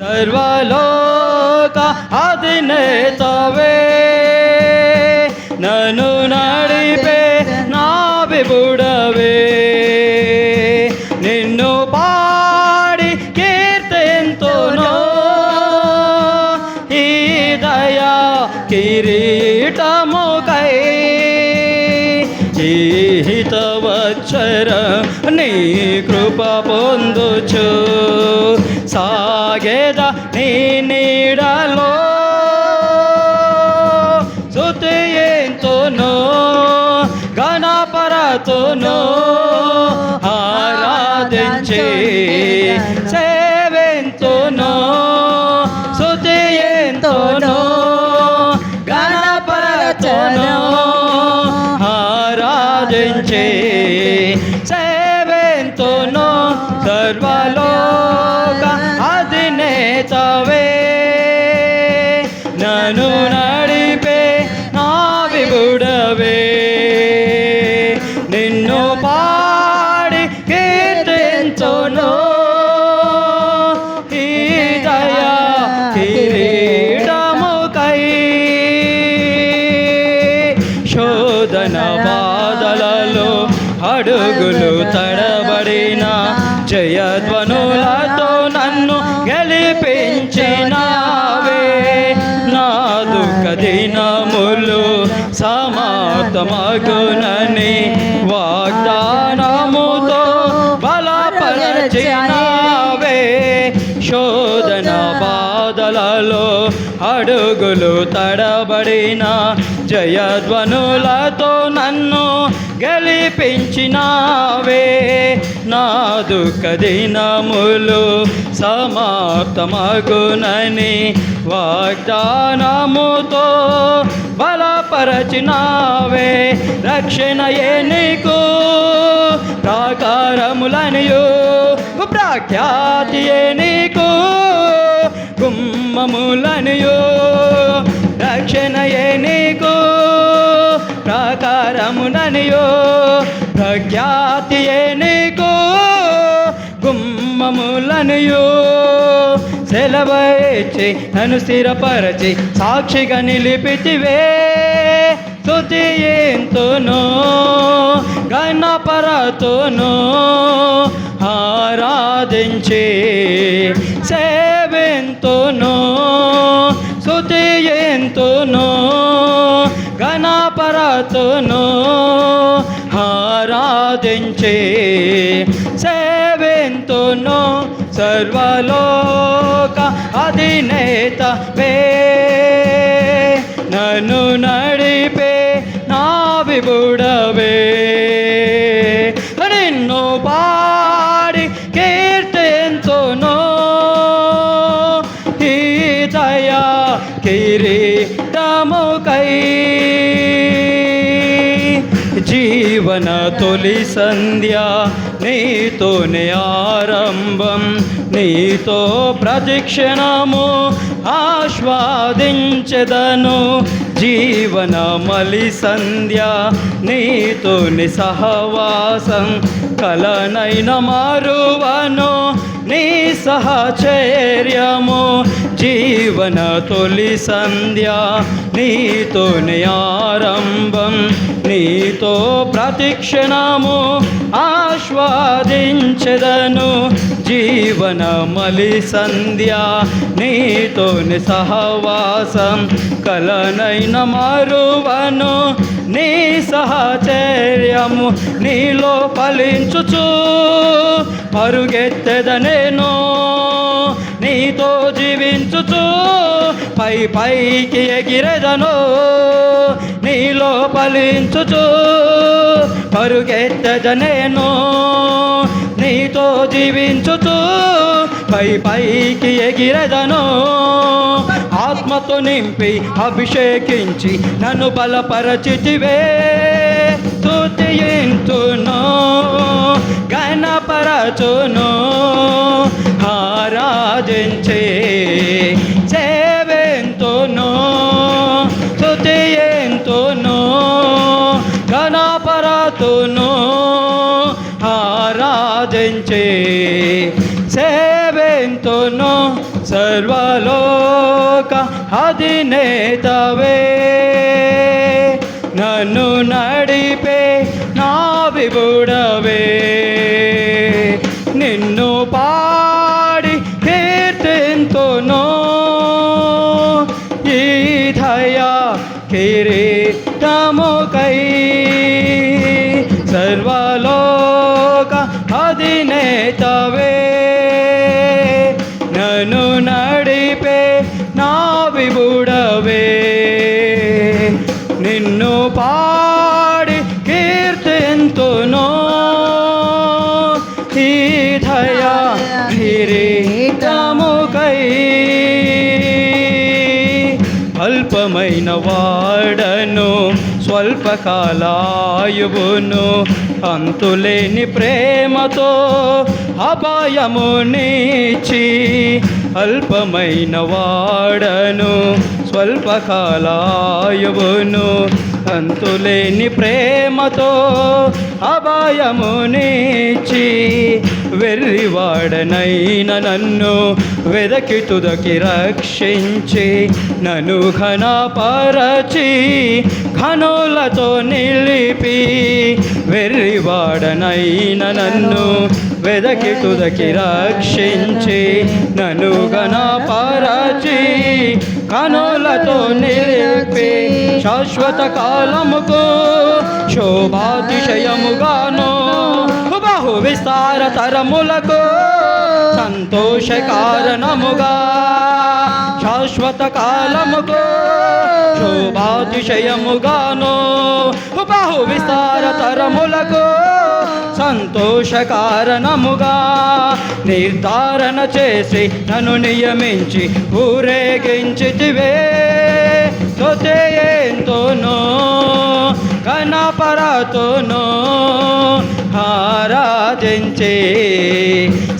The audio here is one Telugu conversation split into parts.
సర్వలోక అధినేతవే. నన్ను నడిపే నా విబుడవే నిన్ను పాడి కీర్తెంతును ఈ దయా కిరీటముకై. ఈ నీ కృప పొందుచు. సా సాగేద నీ నీడలో స్తుతియంతును గణపరతును ఆరాధించి సేవింతును స్తుతియంతును గణపరతును ఆరాధించి సేవింతును సర్వలోక పెంచినావే నా దుఃఖ దినములు సమాతమగునని వాగ్దానముతో బలపరచినావే. శోధన బాధలలో అడుగులు తడబడిన జయధ్వనులతో నన్ను గెలిపించినావే నా దుఃఖ దినములు సమాప్తమగునని వాగ్దానముతో బలపరచినావే. రక్షణ ఏ నీకు ప్రాకారములనియు. ప్రఖ్యాతి ఏ నీకు గుమ్మములనియు. రక్షణ ఏ నీకు ప్రాకారముననియో ప్రఖ్యాతి ఏ నీకు గుమ్మములనియో. సెలవచ్చి నన్ను స్థిరపరచి సాక్షిగా నిలిపితివే. స్తుతి ఎంతును గణపరతును ఆరాధించి సేవింతును. గణపరతును ఆరాధించి సేవెంతును సర్వలోక అధినేత వే నన్ను నడిపే నా విబుడవే. సంధ్యా నీతోనే ఆరంభం నీతో ప్రతిక్షణము ఆస్వాదించెదను జీవన మలి సంధ్య నీతోని సహవాసం కలనైన మారువను నీ సహచర్యము. జీవన తొలి సంధ్య నీతోని ఆరంభం. నీతో ప్రతిక్షణము ఆస్వాదించెదను. జీవన మలి సంధ్య నీతోని సహవాసం. కలనైన మరువను నీ సహచర్యము నీలో ఫలించుచు. పరుగెత్తెద నేను నీతో జీవించుచు పై పైకి ఎగిరెదను నీలో ఫలించుచు పరుగెత్తదనేను నీతో జీవించుచు పై పైకి ఎగిరెదను ఆత్మతో నింపి అభిషేకించి నన్ను బలపరచితివే. స్తుతింతును గణపరచును ఆరాధించే సేవెంతును స్తుతింతును గణపరతును ఆరాధించే సేవెంతును సర్వలోక అధినేతవే. దయా కిరీటముకై అల్పమైన వాడను స్వల్పకాలాయువును అంతులేని ప్రేమతో అపాయమునిచ్చి అల్పమైన వాడను స్వల్పకాలాయువును అంతులేని ప్రేమతో అభయమునిచ్చి వెర్రివాడనైన నన్ను వెదకి తుదకి రక్షించి నన్ను ఘనపరచి ఘనులతో నిలిపి వెర్రివాడనైన నన్ను వెదకి తుదకి రక్షించి నన్ను ఘనపరచి కనులతో నిలిపి శాశ్వత కాలముకు శోభాతిశయముగాను బహు విస్తార తరములకు సంతోష కారణముగా శాశ్వత కాలముకు శోభాతిశయముగాను బహు విస్తార తరములకు సంతోష కారణముగా నిర్ధారణ చేసి నన్ను నియమించి ఊరేగించితివే. తోతేయంతోనో కనపరతోనో ఆరాధించి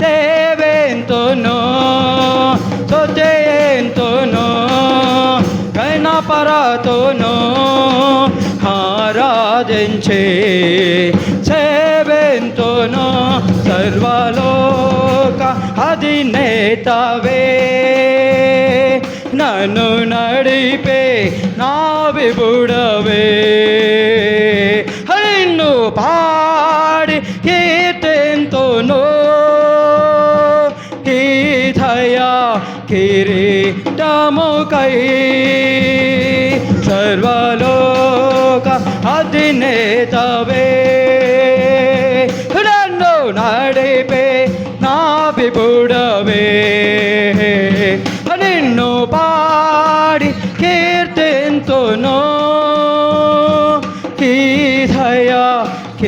సేవేంతోనో తోతేయంతోనో కనపరతోనో ఆరాధించే సేవెంతోనో సర్వలోక అధినేతవే నన్ను నడిపే నా విబుడవే నిన్ను పాడి కీర్తెంతోనో ఈ దయా కిరీటముకై సర్వలోక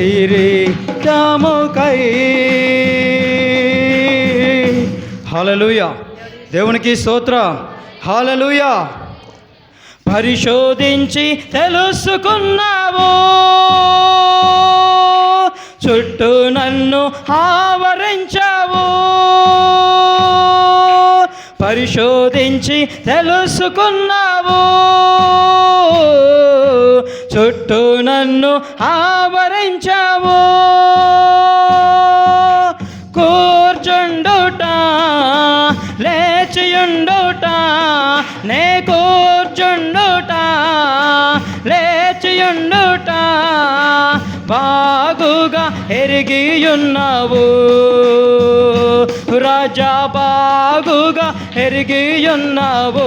కిరీటముకై హల్లెలూయా దేవునికి స్తోత్ర. హాలలుయ పరిశోధించి తెలుసుకున్నావు। చుట్టూ నన్ను ఆవరించావు। పరిశోధించి తెలుసుకున్నావు। చుట్టూ నన్ను ఆవరించావు. కూర్చుండుట లేచియుండుట నే కూర్చుండుట లేచియుండుట బాగుగా ఎరిగియున్నావు. రాజా బాగుగా ఎరిగియున్నావు.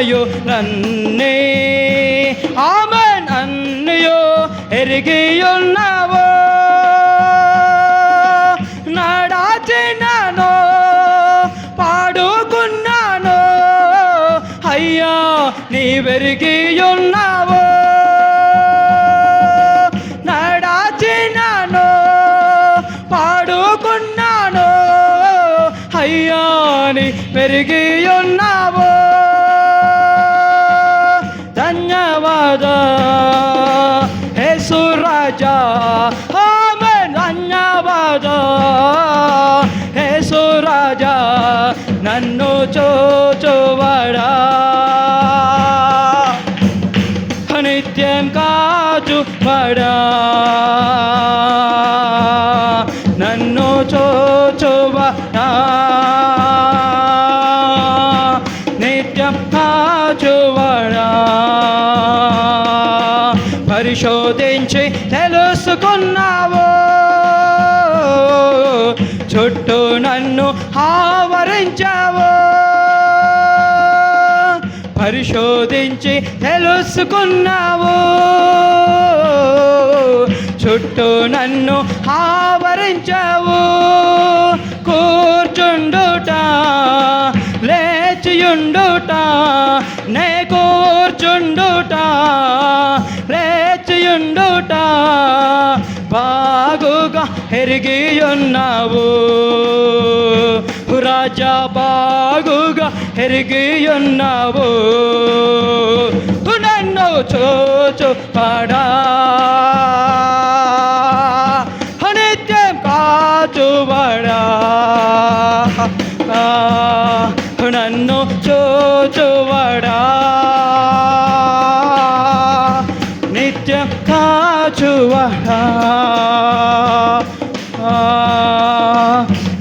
ಅನ್ನಯೋ ನನ್ನೇ ಆಮನ್ ಅನ್ನಯೋ ಎರಿಗೆಯುನ್ನವೋ నాడాచినాను పాడుకున్నాను అయ్యా నీ వెరిగి ఉన్నావు నడాచినాను పాడుకున్నాను అయ్యా నీ పెరిగి ఉన్నా చో చోచువడా? నిత్యం కాచు పడా నన్ను చోచువడా? నిత్యం కాచువడా పరిశోధించి తెలుసుకున్నావు? చుట్టూ నన్ను ఆవరించావు? పరిశోధించి తెలుసుకున్నావు. చుట్టూ నన్ను ఆవరించావు. కూర్చుండుట లేచియుండుట నే కూర్చుండుట లేచియుండుట బాగుగా ఎరిగి ఉన్నావు రాజా బాగుగా ఎరిగి ఉన్నావు నన్ను చోచు పడా. నిత్యం కాచుబడా నన్ను చోచువడా నిత్యం కాచువడా.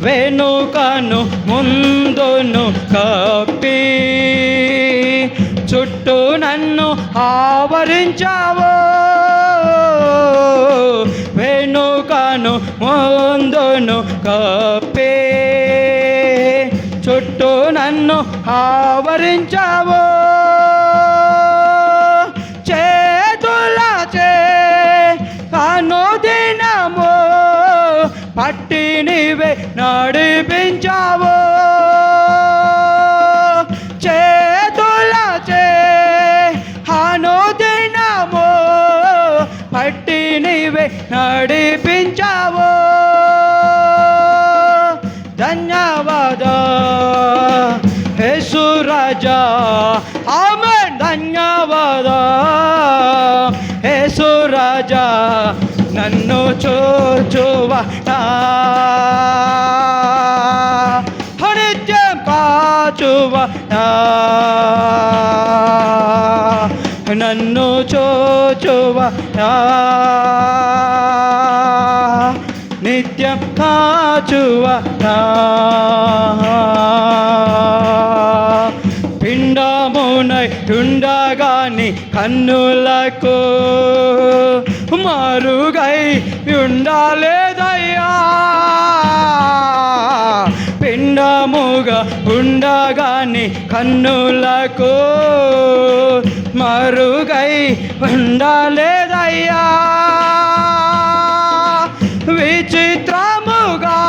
వేణు ముందును కప్పి చుట్టూ నన్ను ఆవరించావు. వెనుకను ముందును కప్పి చుట్టూ నన్ను ఆవరించావు. చేతులచే అనుదినము పట్టి నీవే నడిపించావు. నడిపించావు? ధన్యవాద. యేసు రాజా ఆమె ధన్యవాద. యేసు రాజా నన్ను చూచువట నిత్యం కాచువట నన్ను చూచువట నిత్యం కాచువట పిండమునై ఉండగాని కన్నులకు మరుగై ఉండలేదయ్యా. పిండముగా ఉండగాని కన్నులకు మరుగై ఉండలేదయ్యా. విచిత్రముగా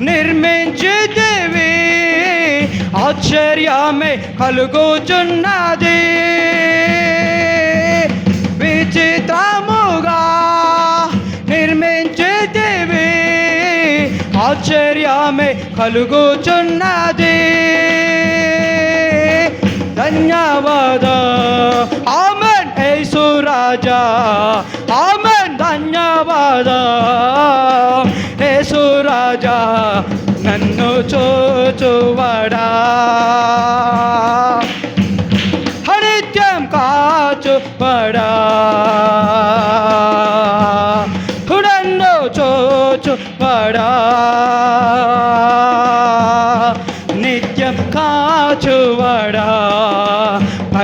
నిర్మించితివి ఆశ్చర్యమే కలుగుచున్నది. విచిత్రముగా నిర్మించితివి ఆశ్చర్యమే కలుగుచున్నది. ధన్యవాద. ఆమెన్ యేసు రాజా. ఆమెన్ ధన్యవాద. యేసు రాజా నన్ను చూచువడా.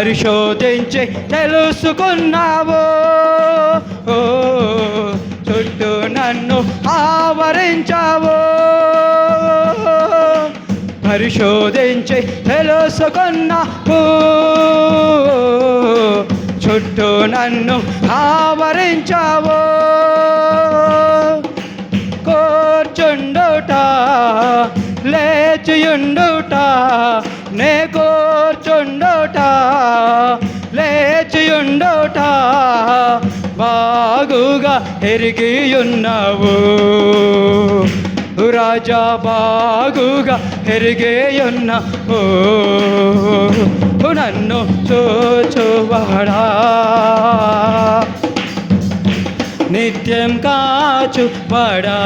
పరిశోధించి తెలుసుకున్నావు? ఓ, చుట్టూ నన్ను ఆవరించావు? పరిశోధించి తెలుసుకున్నావు? చుట్టూ నన్ను ఆవరించావు? కూర్చుండుట లేచియుండుట బాగుగా ఎరిగి ఉన్నావు రాజా బాగుగా ఎరిగేయున్న ఓ నన్ను చూచువాడా. నిత్యం కాచుపడా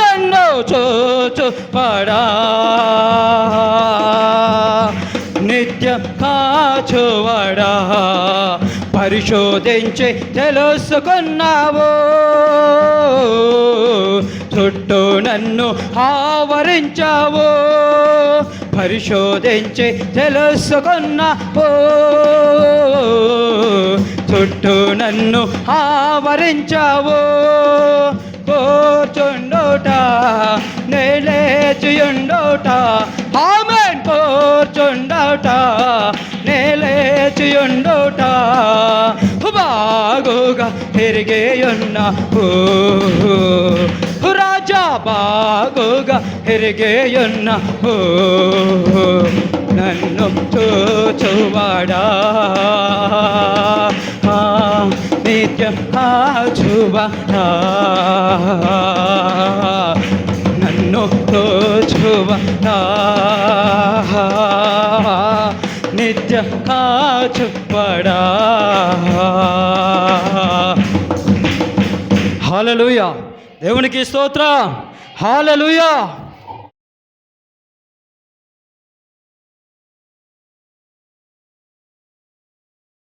నన్ను చూచుపడా నిత్యం కాచువడా. పరిశోధించి తెలుసుకున్నావు. చుట్టూ నన్ను ఆవరించావు. పరిశోధించి తెలుసుకున్నావు. చుట్టూ నన్ను ఆవరించావు. కూర్చుండోట నేలేచియుండోట ఆమెన్ కూర్చుండోట నేలేచియుండుట బాగుగా తిరిగేయున్న ఓ రాజా బాగుగా తిరిగేయున్న ఓ నన్ను చూచువాడా. నిత్యం కాచువాడా. నన్ను తోచువాడా కాచుపడా హాలలుయ దేవునికి స్తోత్రం. హాలలుయ